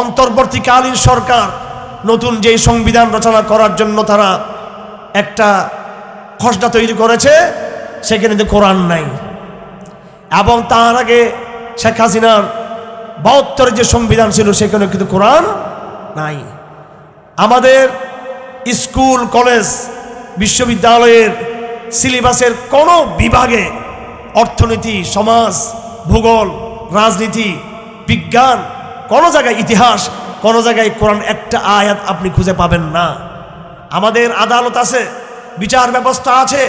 অন্তর্বর্তীকালীন সরকার নতুন যেই সংবিধান রচনা করার জন্য তারা একটা খসড়া তৈরি করেছে, সেখানে কিন্তু কোরআন নাই। এবং তার আগে শেখ হাসিনার বাহাত্তরের যে সংবিধান ছিল সেখানে কিন্তু কোরআন নাই। আমাদের স্কুল, কলেজ, বিশ্ববিদ্যালয়ের সিলেবাসের কোনো বিভাগে অর্থনীতি, সমাজ, ভূগোল, রাজনীতি, বিজ্ঞান কোনো জায়গায় ইতিহাস, কোনো জায়গায় কোরআন একটা আয়াত আপনি খুঁজে পাবেন না। আমাদের আদালত আছে, বিচার ব্যবস্থা আছে।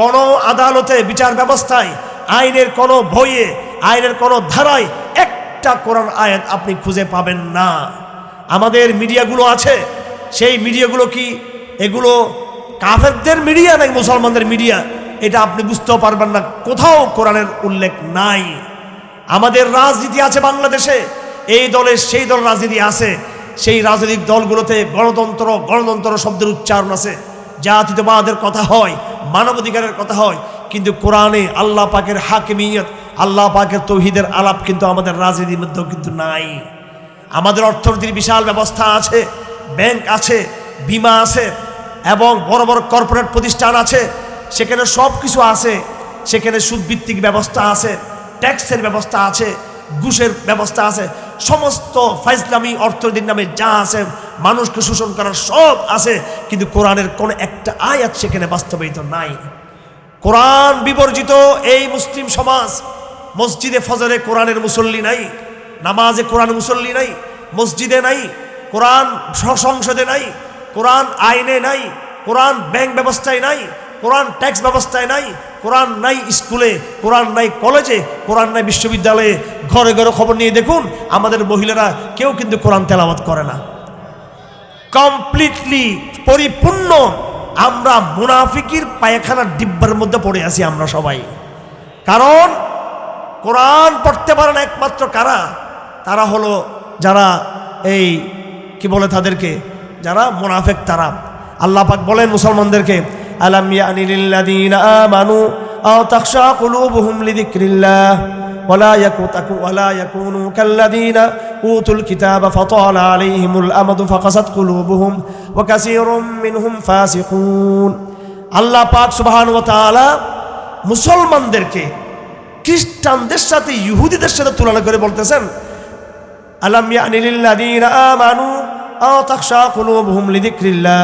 কোনো আদালতে বিচার ব্যবস্থায়, আইনের কোনো বইয়ে আইনের কোনো ধারায় একটা কোরআন আয়াত আপনি খুঁজে পাবেন না। আমাদের মিডিয়াগুলো আছে, সেই মিডিয়াগুলো কি? এগুলো কাফেরদের মিডিয়া নাকি মুসলমানদের মিডিয়া? এটা আপনি বুঝতেও পারবেন না, কোথাও কোরআনের উল্লেখ নাই। আমাদের রাজনীতি আছে বাংলাদেশে এই দলের সেই দল রাজনীতি আছে, সেই রাজনৈতিক দলগুলোতে গণতন্ত্র গণতন্ত্র শব্দের উচ্চারণ আছে। জাতীয়তাবাদের কথা হয়, মানবাধিকারের কথা হয়, কিন্তু কোরআনে আল্লাহ পাকের হাকিমিয়ত, আল্লাহ পাকের তৌহিদের আলাপ কিন্তু আমাদের রাজনীতির মধ্যেও কিন্তু নাই। আমাদের অর্থনীতির বিশাল ব্যবস্থা আছে, ব্যাংক আছে, বিমা আছে, এবং বড় বড় কর্পোরেট প্রতিষ্ঠান আছে, সেখানে সব কিছু আছে, সেখানে সুদভিত্তিক ব্যবস্থা আছে, ট্যাক্সের ব্যবস্থা আছে ঘুষের ব্যবস্থা আছে। সমস্ত ফাইজলামি অর্থনীতির নামে যা আছে, মানুষকে শোষণ করার সব আছে, কিন্তু কোরআনের কোনো একটা আয়াত সেখানে বাস্তবায়িত নাই। কোরআন বিবর্জিত এই মুসলিম সমাজ, মসজিদে ফজরে কোরআনের মুসল্লি নাই, নামাজে কোরআন মুসল্লি নাই, মসজিদে নাই, কোরআন সংসদে নাই, কোরআন আইনে নাই, কোরআন ব্যাংক ব্যবস্থায় নাই কোরআন ট্যাক্স ব্যবস্থায় নাই, কোরআন নাই স্কুলে, কোরআন নাই কলেজে কোরআন নাই বিশ্ববিদ্যালয়ে। ঘরে ঘরে খবর নিয়ে দেখুন, আমাদের মহিলারা কেউ কিন্তু কোরআন তেলাওয়াত করে না। কমপ্লিটলি পরিপূর্ণ। আমরা মুনাফিকির পায়খানার ডিব্বার মধ্যে পড়ে আছি আমরা সবাই। কারণ কোরআন পড়তে পারেন একমাত্র কারা? তারা হলো যারা এই, কি বলে তাদেরকে? যারা মুনাফেক তারা। আল্লাহ পাক বলেন মুসলমানদেরকে আলাম ইয়ানি লিল্লাযীনা আমানু আও তাখশা কুলুবুহুম লিযিকরিল্লাহ ولا يكونوا ولا يكونوا كالذين اوتوا الكتاب فطال عليهم الامد فقست قلوبهم وكثير منهم فاسقون আল্লাহ পাক সুবহানাহু ওয়া তাআলা মুসলমানদেরকে খ্রিস্টানদের সাথে ইহুদিদের সাথে তুলনা করে বলতেছেন আলাম ইয়ানি লিল্লাযীনা আমানু আও তাখশা কুলুবুহুম লিযিকরিল্লাহ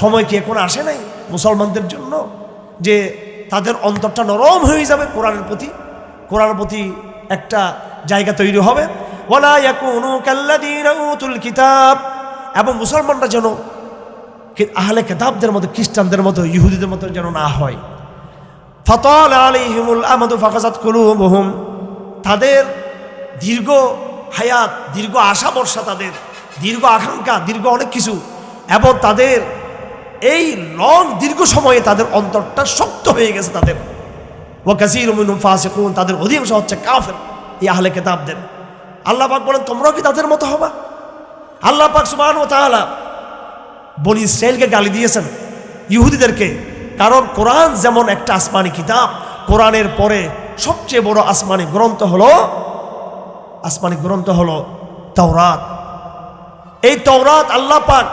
সময় কি এখন আসে নাই মুসলমানদের জন্য যে তাদের অন্তরটা নরম হয়ে যাবে কোরআনের প্রতি কোরআনের প্রতি একটা জায়গা তৈরি হবে। কিতাব। এবং মুসলমানরা যেন আহলে কেতাবদের মতো, খ্রিস্টানদের মতো, ইহুদিদের মতো যেন না হয়। ফতল আলাইহিমুল আমাদু ফাকাজাত কুলুবুহুম। তাদের দীর্ঘ হায়াত, দীর্ঘ আশা বর্ষা তাদের, দীর্ঘ আকাঙ্ক্ষা, দীর্ঘ অনেক কিছু। এবং তাদের এই লং দীর্ঘ সময়ে তাদের অন্তরটা শক্ত হয়ে গেছে তাদের। ও কাসির মিনুম ফাসিকুন, তাদের অধিকাংশ হচ্ছে কাফের, এই আহলে কেতাবদের আল্লাহ পাক বলেন, তোমরাও কি তাদের মতো হবা? আল্লাহ পাক সুবহানাহু ও তাআলা বনি ইসরায়েলকে গালি দিয়েছেন, ইহুদিদেরকে, কারণ কোরআন যেমন একটা আসমানি কিতাব, কোরআনের পরে সবচেয়ে বড় আসমানি গ্রন্থ হলো, আসমানি গ্রন্থ হলো তওরাত। এই তওরাত আল্লাহ পাক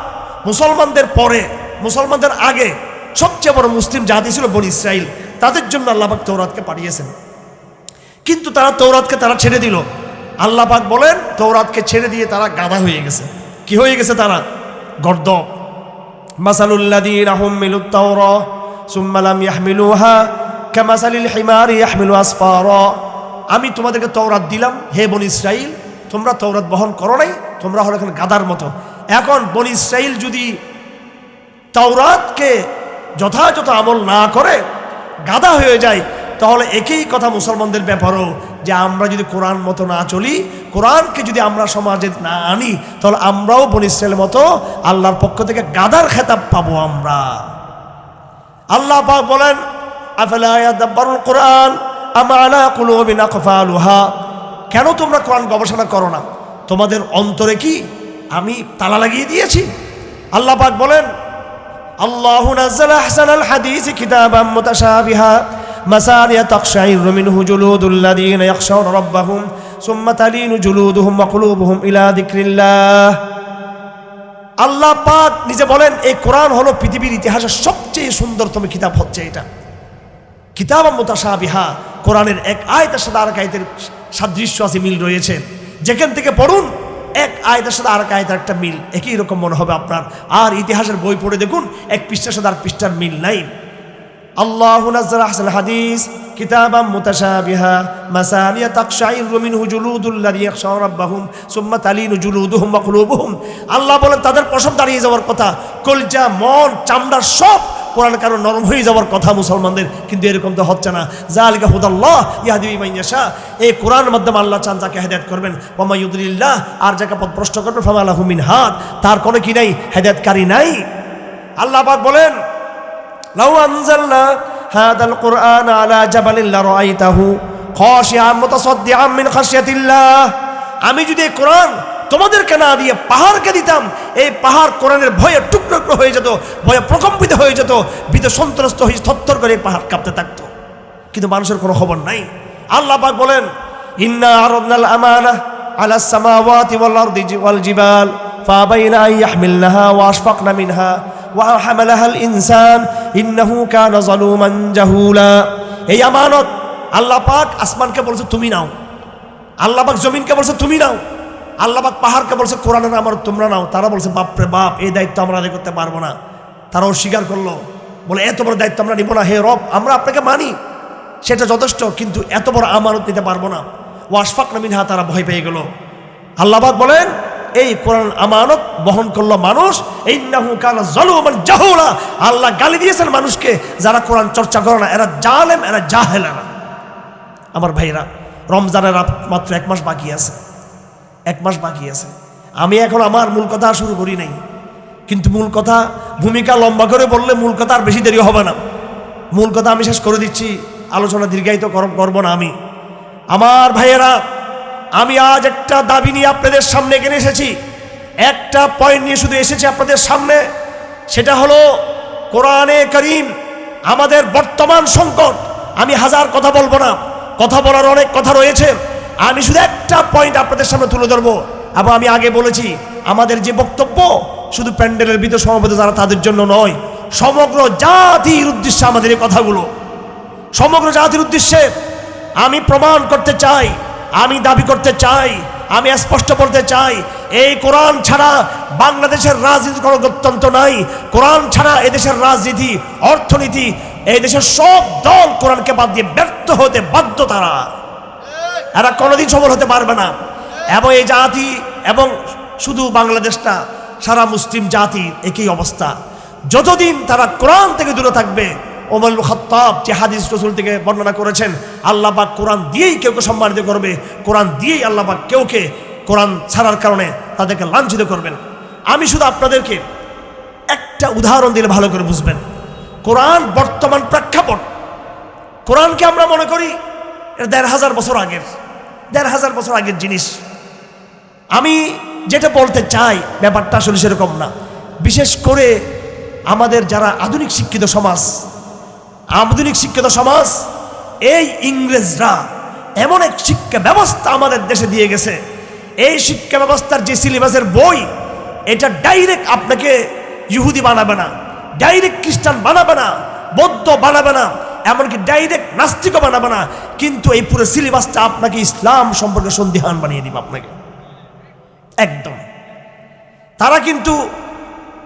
মুসলমানদের পরে মুসলমানদের আগে সবচেয়ে বড় মুসলিম জাতি ছিল বনি ইসরাইল। তাদের জন্য আল্লাহ পাক তৌরাতকে পাঠিয়েছেন। কিন্তু তারা তৌরাতকে তারা ছেড়ে দিল। আল্লাহ পাক বলেন তৌরাতকে ছেড়ে দিয়ে তারা গাধা হয়ে গেছে। কি হয়ে গেছে তারা? গর্দব মাসালুল্লাযীনা হুমিলুত তাওরা, সুম্মা লাম ইয়াহমিলুহা, কামাসালিল হিমারি ইয়াহমিলু আসফারা। আমি তোমাদেরকে তৌরাত দিলাম, হে বনি ইসরাইল, তোমরা তৌরাত বহন করো নাই, তোমরা হলো এখন গাদার মতো। এখন বনি ইসরাইল যদি তাওরাতকে যথাযথ আমল না করে গাদা হয়ে যায়, তাহলে একই কথা মুসলমানদের ব্যাপারও যে আমরা যদি কোরআন মতো না চলি, কোরআনকে যদি আমরা সমাজে না আনি, তাহলে আমরাও বন ইসরায়েলের মতো আল্লাহর পক্ষ থেকে গাদার খেতাব পাবো আমরা। আল্লাহ পাক বলেন কোরআন কেন তোমরা কোরআন গবেষণা করো না? তোমাদের অন্তরে কি আমি তালা লাগিয়ে দিয়েছি? আল্লাহ পাক বলেন الله نزل أحسن الحديث كتابا متشابها مسانية تقشعر منه جلود الذين يخشون ربهم সুম্মা তালিনু জুলুদুহুম ওয়া কুলুবুহুম ইলা যিকরিল্লাহ আল্লাহ পাক নিজে বলেন এই কোরআন হলো পৃথিবীর ইতিহাসের সবচেয়ে সুন্দরতম কিতাব হচ্ছে এটা কিতাব মোতাসাবিহা কোরআনের এক আয়তের সাথে আর এক আয়তের সাদৃশ্য আছে মিল রয়েছে যেখান থেকে পড়ুন এক আয়তের সাথে আর এক আয়তের একটা মিল। একই রকম মনে হবে আপনার। আর ইতিহাসের বই পড়ে দেখুন, এক পৃষ্ঠার সাথে আর পৃষ্ঠার মিল নাই। আল্লাহ হাদিস আল্লাহ বলেন, তাদের পশম দাঁড়িয়ে যাওয়ার কথা। কলজা, মন চামড়া সব কোরআন কারো নরম হয়ে যাওয়ার কথা মুসলমানদের কিন্তু এরকম তো হচ্ছে না জালিকা হুদাল্লাহ ইয়াহদি মান ইয়াশা এই কোরআনের মাধ্যমে আল্লাহ চান যাকে হেদায়েত করবেন ওয়া মাইয়ুদলিল্লাহ আর যাকে পথ ভ্রষ্ট করবেন ফামালাহু মিন হাদ তার কোনো কি নাই হেদায়েতকারী নাই আল্লাহ পাক বলেন لو أنزلنا هذا القرآن على جبل لرأيته خاشعا متصدعا من خشية الله আমি যদি এই কোরআন তোমাদেরকে না দিয়ে পাহাড়কে দিতাম। এই পাহাড় কোরআনের ভয়ে টুকরো টুকরো হয়ে যেত, ভয়ে প্রকম্পিত হয়ে যেত ভীত সন্ত্রস্ত হয়ে থরথর করে পাহাড় কাঁপতে থাকতো। কিন্তু মানুষের কোনো খবর নাই। আল্লাহ পাক বলেন, ইন্না আরদনাল আমানা আলা সামাওয়াতি ওয়াল আরদি ওয়াল জিবাল ফাবাইনা ইয়াহমিলনাহা ওয়া আশফাকনা মিনহা ওয়া হামালাহাল ইনসান ইন্নাহু কানা যালুমান জাহুলা। এই আমানত আল্লাহ পাক আসমানকে বলছে, তুমি নাও। আল্লাহ পাক জমিনকে বলছে, তুমি নাও। আল্লাহ পাক পাহাড়কে বলছে, কোরআনের আমার তোমরা নাও। তারা বলছে, বাপ রে বাপ, এই দায়িত্ব আমরা আদায় করতে পারব না। তারাও স্বীকার করল। বলে, এত বড় দায়িত্ব আমরা নিব না। হে রব, আমরা আপনাকে মানি। সেটা যথেষ্ট, কিন্তু এত বড় আমানত নিতে পারব না। ওয়াশফাক নামিনহা তারা ভয় পেয়ে গেল। আল্লাহবাদ বলেন, এই কোরআন আমানত বহন করল মানুষ। এই জাহুলা। আল্লাহ গালি দিয়েছেন মানুষকে, যারা কোরআন চর্চা করে না, এরা জালেম, এরা জাহেলারা। আমার ভাইরা, রমজানের মাত্র এক মাস বাকি আছে। এক মাস বাকি আছে। আমি এখন আমার মূল কথা শুরু করি নাই। কিন্তু মূল কথা, ভূমিকা লম্বা করে বললে মূল কথা আর বেশি দেরি হবে না। মূল কথা আমি শেষ করে দিচ্ছি। আলোচনা দীর্ঘায়িত কর- করব না আমি। আমার ভাইয়েরা, আমি আজ একটা দাবি নিয়ে আপনাদের সামনে এখানে এসেছি। একটা পয়েন্ট নিয়ে শুধু এসেছি আপনাদের সামনে। সেটা হলো, কোরআনে করিম আমাদের বর্তমান সংকট। আমি হাজার কথা বলব না। কথা বলার অনেক কথা রয়েছে। আমি শুধু একটা পয়েন্ট আপনাদের সামনে তুলে ধরবো। এবং আমি আগে বলেছি, আমাদের যে বক্তব্য, শুধু প্যান্ডেলের ভিতর সমাবেত যারা তাদের জন্য নয়, সমগ্র জাতির উদ্দেশ্যে আমাদের এই কথাগুলো। সমগ্র জাতির উদ্দেশ্যে আমি প্রমাণ করতে চাই, আমি দাবি করতে চাই, আমি স্পষ্ট বলতে চাই, এই কোরআন ছাড়া বাংলাদেশের রাজনীতি কোনো গত্যন্ত নাই। কোরআন ছাড়া এদেশের রাজনীতি, অর্থনীতি, এই দেশের সব দল কোরআনকে বাদ দিয়ে ব্যর্থ হতে বাধ্য তারা। এরা কোনোদিন সফল হতে পারবে না। এবং এই জাতি এবং শুধু বাংলাদেশটা, সারা মুসলিম জাতির একই অবস্থা। যতদিন তারা কোরআন থেকে দূরে থাকবে, ওমর খত্তাব যে হাদিস রসুল থেকে বর্ণনা করেছেন আল্লাহবাক কোরআন দিয়েই কেউকে সম্মানিত করবে, কোরআন দিয়েই আল্লাহবাক কেউকে কোরআন ছাড়ার কারণে তাদেরকে লাঞ্ছিত করবেন। আমি শুধু আপনাদেরকে একটা উদাহরণ দিলে ভালো করে বুঝবেন। কোরআন বর্তমান প্রেক্ষাপট, কোরআনকে আমরা মনে করি এটা দেড় হাজার বছর আগের। দেড় হাজার বছর আগের জিনিস। আমি যেটা বলতে চাই, ব্যাপারটা আসলে সেরকম না। বিশেষ করে আমাদের যারা আধুনিক শিক্ষিত সমাজ, আধুনিক শিক্ষিত সমাজ, এই ইংরেজরা এমন এক শিক্ষা ব্যবস্থা আমাদের দেশে দিয়ে গেছে। এই শিক্ষা ব্যবস্থার যে সিলেবাসের বই, এটা ডাইরেক্ট আপনাকে ইহুদি বানাবে না ডাইরেক্ট খ্রিস্টান বানাবে না, বৌদ্ধ বানাবে না এমনকি ডাইরেক্ট নাস্তিকও বানাবে না। কিন্তু এই পুরো সিলেবাসটা আপনাকে ইসলাম সম্পর্কে সন্দিহান বানিয়ে দিবে আপনাকে। একদম। তারা কিন্তু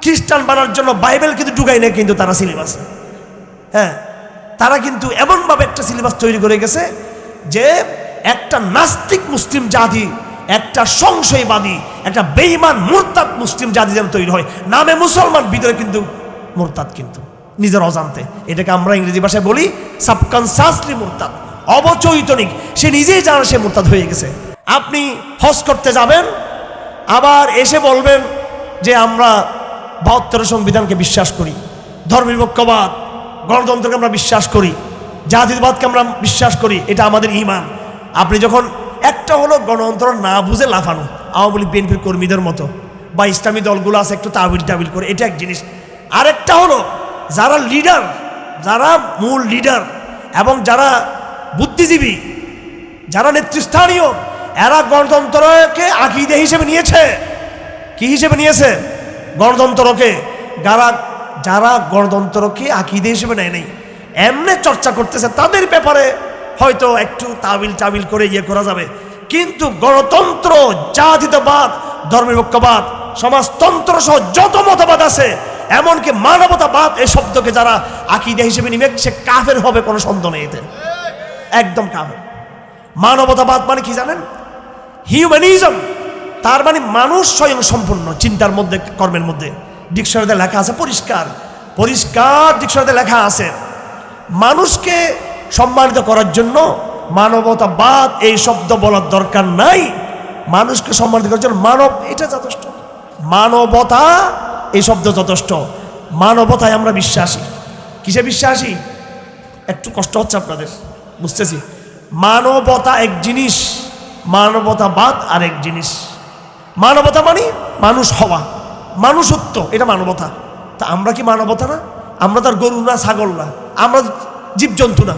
খ্রিস্টান বানার জন্য বাইবেল কিন্তু ঢুকাই না কিন্তু তারা সিলেবাস হ্যাঁ তারা কিন্তু এমনভাবে একটা সিলেবাস তৈরি করে গেছে যে একটা নাস্তিক মুসলিম জাতি, একটা সংশয়বাদী, একটা বেইমান মুরতাদ মুসলিম জাতি যেন তৈরি হয়। নামে মুসলমান, ভিতরে কিন্তু মুরতাদ কিন্তু। নিজের অজান্তে। এটাকে আমরা ইংরেজি ভাষায় বলি সাবকনসাসলি মুরতাদ। অবচৈতনিক। সে নিজেই জানে সে মুরতাদ হয়ে গেছে। আপনি হজ করতে যাবেন, আবার এসে বলবেন যে আমরা বাহাত্তর সংবিধানকে বিশ্বাস করি ধর্মনিরপেক্ষবাদ গণতন্ত্রকে আমরা বিশ্বাস করি, জাতিবাদকে আমরা বিশ্বাস করি, এটা আমাদের ইমান আপনি যখন একটা হলো গণতন্ত্র না বুঝে লাফানো, আওয়ামী লীগ, বিএনপির কর্মীদের মতো, বা ইসলামী দলগুলো আছে একটু তাবিল টাবিল করে, এটা এক জিনিস। আরেকটা হলো যারা লিডার যারা মূল লিডার এবং যারা বুদ্ধিজীবী, যারা নেতৃস্থানীয়, এরা গণতন্ত্রকে আকিদে হিসেবে নিয়েছে। কি হিসেবে নিয়েছে? গণতন্ত্রকে। যারা যারা গণতন্ত্রকে আকিদে হিসেবে নেয় নাই। এমনি চর্চা করতেছে, তাদের ব্যাপারে হয়তো একটু তাবিল টাবিল করে ইয়ে করা যাবে। কিন্তু গণতন্ত্র জাতীয়তাবাদ ধর্মনিরপেক্ষবাদ সমাজতন্ত্র সহ যত মতবাদ আছে এমনকি মানবতাবাদ এই শব্দকে যারা আকিদা হিসেবে নিবে, সে কাফের হবে, কোনো সন্দেহ নেই এতে। একদম কাফের। মানবতাবাদ মানে কি জানেন? হিউম্যানিজম তার মানে মানুষ স্বয়ং সম্পূর্ণ, চিন্তার মধ্যে, কর্মের মধ্যে। ডিকশনারিতে লেখা আছে পরিষ্কার। পরিষ্কার ডিকশনারিতে লেখা আছে, মানুষকে সম্মানিত করার জন্য মানবতাবাদ এই শব্দ বলার দরকার নাই। মানুষকে সম্মানিত করার জন্য মানব, এটা যথেষ্ট। মানবতা এই শব্দ যথেষ্ট। মানবতায় আমরা বিশ্বাসী। কিসে বিশ্বাসী? একটু কষ্ট হচ্ছে আপনাদের, বুঝতেছি। মানবতা এক জিনিস মানবতাবাদ আর এক জিনিস। মানবতা মানে মানুষ হওয়া, মানুষত্ব, এটা মানবতা। তা আমরা কি মানবতা না? আমরা তার গরু না, ছাগল না। আমরা জীবজন্তু না।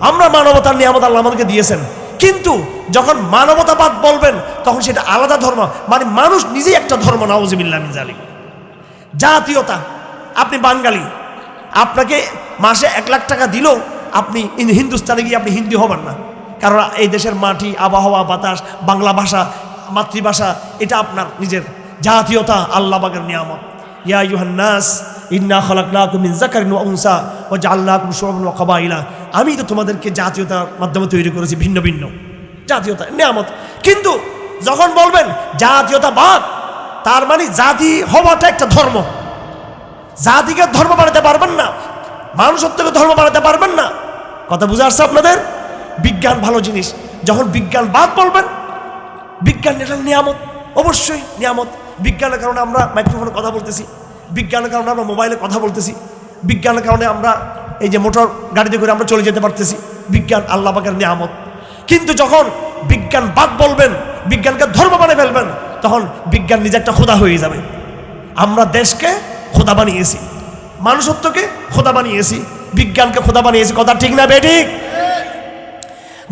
আমরা মানবতার নিয়ামত আল্লাহ আমাদেরকে দিয়েছেন। কিন্তু যখন মানবতাবাদ বলবেন, তখন সেটা আলাদা ধর্ম। মানে মানুষ নিজেই একটা ধর্ম, নাউজিবিল্লাহ মিন জালিক জাতীয়তা। আপনি বাঙালি। আপনাকে মাসে এক লাখ টাকা দিলেও আপনি হিন্দুস্তানে গিয়ে আপনি হিন্দি হবেন না। কারণ এই দেশের মাটি, আবহাওয়া, বাতাস, বাংলা ভাষা, মাতৃভাষা, এটা আপনার নিজের জাতীয়তা আল্লাহ বাগের নিয়ামত। ইয়া ইউহান্নাস ইন্না জাআলনাকুম শুউবান ওয়া আমি তো তোমাদেরকে জাতীয়তার মাধ্যমে তৈরি করেছি ভিন্ন ভিন্ন। জাতীয়তা, নিয়ামত। কিন্তু যখন বলবেন জাতীয়তাবাদ তার মানে জাতি হওয়াটা একটা ধর্ম। জাতিকে ধর্ম বানাতে পারবেন না। মানুষত্বকে ধর্ম বানাতে পারবেন না। কথা বুঝে আসছে আপনাদের? বিজ্ঞান ভালো জিনিস। যখন বিজ্ঞান বাদ বলবেন বিজ্ঞান এটা নিয়ামত। অবশ্যই নিয়ামত। বিজ্ঞানের কারণে আমরা মাইক্রোফোনে কথা বলতেছি। বিজ্ঞানের কারণে আমরা মোবাইলে কথা বলতেছি। বিজ্ঞানের কারণে আমরা এই যে মোটর গাড়িতে করে আমরা চলে যেতে পারতেছি। বিজ্ঞান আল্লাহ পাকের নিয়ামত। কিন্তু যখন বিজ্ঞান বাদ বলবেন, বিজ্ঞানকে ধর্ম বানিয়ে ফেলবেন, তখন বিজ্ঞান নিজে একটা খোদা হয়ে যাবে। আমরা দেশকে খোদা বানিয়েছি, মানুষত্বকে খোদা বানিয়েছি, বিজ্ঞানকে খোদা বানিয়েছি, কথা ঠিক না বেঠিক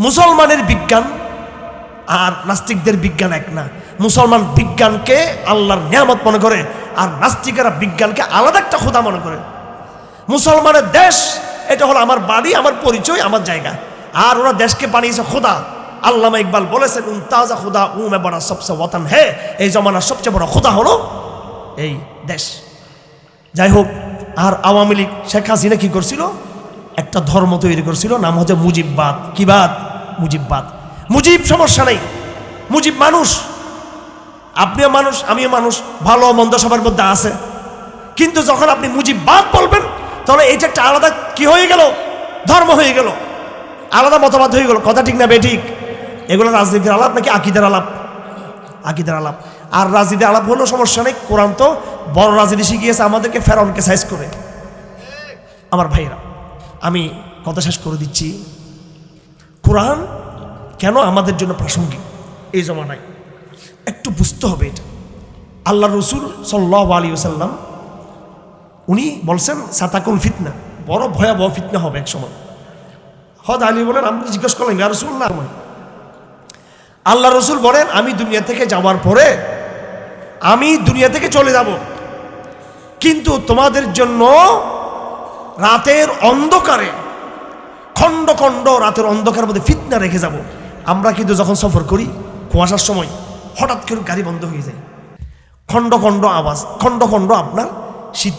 মুসলমানের বিজ্ঞান আর নাস্তিকদের বিজ্ঞান এক না। মুসলমান বিজ্ঞানকে আল্লাহর নিয়ামত মনে করে, আর নাস্তিকেরা বিজ্ঞানকে আলাদা একটা খোদা মনে করে। মুসলমানের দেশ, এটা হলো আমার বাড়ি, আমার পরিচয়, আমার জায়গা। আর ওরা দেশকে বানিয়েছে খোদা আল্লামা ইকবাল বলেছেন উন তাজা খুদা উমে বড়া সবচেয়ে ওয়াতান। হে, এই জমানার সবচেয়ে বড় খোদা হলো এই দেশ। যাই হোক, আর আওয়ামী লীগ, শেখ হাসিনা কি করছিল? একটা ধর্ম তৈরি করছিল, নাম হচ্ছে মুজিববাদ। কি বাদ? মুজিববাদ। মুজিব সমস্যা নেই। মুজিব মানুষ। আপনিও মানুষ, আমিও মানুষ, ভালো মন্দ সবার মধ্যে আছে। কিন্তু যখন আপনি মুজিববাদ বলবেন, তাহলে এটা একটা আলাদা কি হয়ে গেল? ধর্ম হয়ে গেল। আলাদা মতবাদ হয়ে গেল। কথা ঠিক না বেঠিক এগুলো রাজনীতির আলাপ নাকি আকিদের আলাপ? আকিদের আলাপ। আর রাজনীতি আলাপ হলেও সমস্যা নেই, কোরআন তো বড় রাজনীতি শিখিয়েছে আমাদেরকে, ফেরাউনকে সাইজ করে। আমার ভাইরা আমি কথা শেষ করে দিচ্ছি। কোরআন কেন আমাদের জন্য প্রাসঙ্গিক এই জমানায়? একটু বুঝতে হবে এটা। আল্লাহ রসুল সাল্লাহ আলী সাল্লাম উনি বলছেন, সাতাকুল ফিতনা, বড় ভয়াবহ ফিতনা হবে এক সময়। হদ আলী বলেন আমি জিজ্ঞেস করলাম, ইয়া রসুল না আমার আল্লাহ রসুল বলেন, আমি দুনিয়া থেকে যাওয়ার পরে, আমি দুনিয়া থেকে চলে যাব। কিন্তু তোমাদের জন্য রাতের অন্ধকারে, খণ্ড খণ্ড রাতের অন্ধকারের মধ্যে ফিতনা রেখে যাব। আমরা কিন্তু যখন সফর করি, কুয়াশার সময় হঠাৎ করে গাড়ি বন্ধ হয়ে যায়। খণ্ড খণ্ড আওয়াজ, খণ্ড খণ্ড আপনার শীত,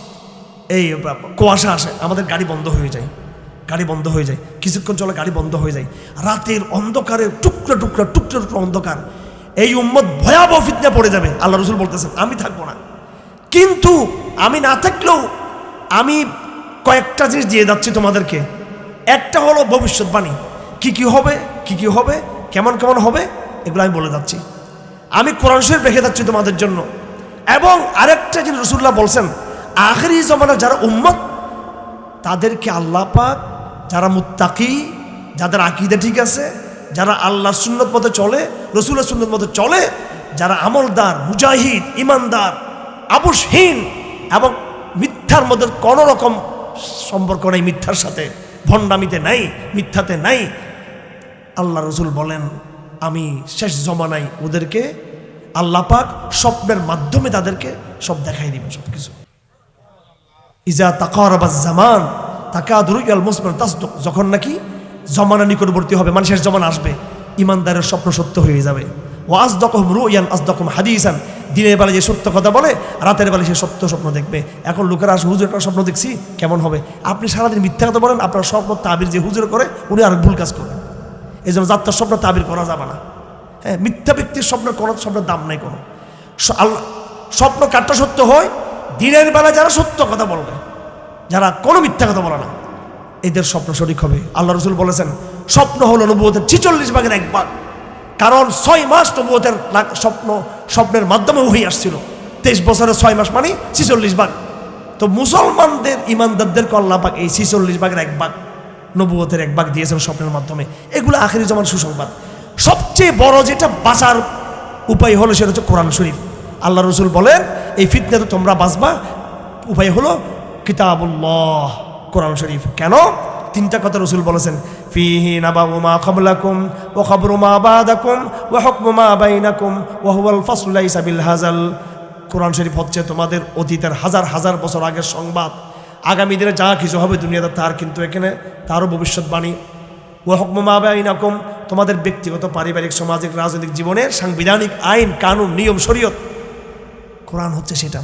এই কুয়াশা আসে, আমাদের গাড়ি বন্ধ হয়ে যায়। গাড়ি বন্ধ হয়ে যায়। কিছুক্ষণ চলে গাড়ি বন্ধ হয়ে যায়। রাতের অন্ধকারে টুকরা টুকরা টুকরা টুকরা অন্ধকার। এই উম্মত ভয়াবহ ফিতনা পড়ে যাবে। আল্লাহ রসুল বলতেছেন, আমি থাকব না। কিন্তু আমি না থাকলেও আমি কয়েকটা জিনিস দিয়ে যাচ্ছি তোমাদেরকে। একটা হলো ভবিষ্যৎবাণী। কি কি হবে, কি কি হবে, কেমন কেমন হবে, এগুলো আমি বলে যাচ্ছি। আমি কোরআন শরীফ রেখে যাচ্ছি তোমাদের জন্য। এবং আরেকটা জিনিস রসুল্লাহ বলছেন, আখেরি জমানার যারা উম্মত, তাদেরকে আল্লাহ পাক যারা মুত্তাকি, যাদের আকিদা ঠিক আছে, যারা আল্লাহর সুন্নত মতো চলে, রসুলের সুন্নত মতো চলে, যারা আমলদার, মুজাহিদ, ইমানদার আবুসহীন এবং মিথ্যার মধ্যে কোনো রকম সম্পর্ক নেই মিথ্যার সাথে, ভণ্ডামিতে নাই, মিথ্যাতে নাই। আল্লাহ রসুল বলেন, আমি শেষ জমানায় ওদেরকে, আল্লাহ পাক স্বপ্নের মাধ্যমে তাদেরকে সব দেখাই দিবেন সব কিছু ইজা তাকারাবাজ জামান তাকাদুরু ইয়াল মুসমান যখন নাকি জমানা নিকটবর্তী হবে, মানুষের জমানা আসবে, ইমানদারের স্বপ্ন সত্য হয়ে যাবে। ও আজদকহম রুয়ান আজদকম হাদিসান। দিনের বেলা যে সত্য কথা বলে, রাতের বেলা সে সত্য স্বপ্ন দেখবে। এখন লোকেরা আসে, হুজুর, একটা স্বপ্ন দেখছি, কেমন হবে? আপনি সারাদিন মিথ্যা কথা বলেন, আপনার স্বপ্ন তাবির যে হুজুর করে, উনি আর ভুল কাজ করেন। এই জন্য যাত্রার স্বপ্ন তাবির করা যাবে না। হ্যাঁ মিথ্যা ব্যক্তির স্বপ্ন কোনো স্বপ্নের দাম নাই কোনো। আল্লাহ স্বপ্ন কাটটা সত্য হয়, দিনের বেলা যারা সত্য কথা বলবে যারা কোনো মিথ্যা কথা বলে না। এদের স্বপ্ন সঠিক হবে। আল্লাহ রসুল বলেছেন, স্বপ্ন হলো নবুয়তের ছিচল্লিশ ভাগের এক ভাগ কারণ ছয় মাস নবুয়তের স্বপ্ন, স্বপ্নের মাধ্যমে হয়ে আসছিল। তেইশ বছরের ছয় মাস মানে ছিচল্লিশ ভাগ। তো মুসলমানদের, ইমানদারদেরকে আল্লাহ পাক এই ছিচল্লিশ ভাগের এক ভাগ নবুয়তের এক ভাগ দিয়েছেন স্বপ্নের মাধ্যমে। এগুলো আখেরি জমান সুসংবাদ। সবচেয়ে বড় যেটা বাঁচার উপায় হলো, সেটা হচ্ছে কোরআন শরীফ। আল্লাহ রসুল বলেন, এই ফিতনে তো তোমরা বাঁচবা। উপায় হলো কিতাবুল্লাহ, কোরআন শরীফ। কেন? তিনটা কথা রসুল বলেছেন, ফিহি নাবাউ মা ক্বাবলাকুম ওয়া খাবরু মা বাদাকুম ওয়া হুকমু মা বাইনাকুম ওয়া হুয়াল লাইসা হাজাল কোরআন শরীফ হচ্ছে তোমাদের অতীতের হাজার হাজার বছর আগের সংবাদ। আগামী দিনে যা কিছু হবে দুনিয়াতে তার কিন্তু এখানে তারও ভবিষ্যৎবাণী। ওয়া হুকমু মা বাইনাকুম, তোমাদের ব্যক্তিগত, পারিবারিক, সামাজিক, রাজনৈতিক জীবনের সাংবিধানিক আইন, কানুন, নিয়ম, শরীয়ত। কোরআন হচ্ছে সেটা।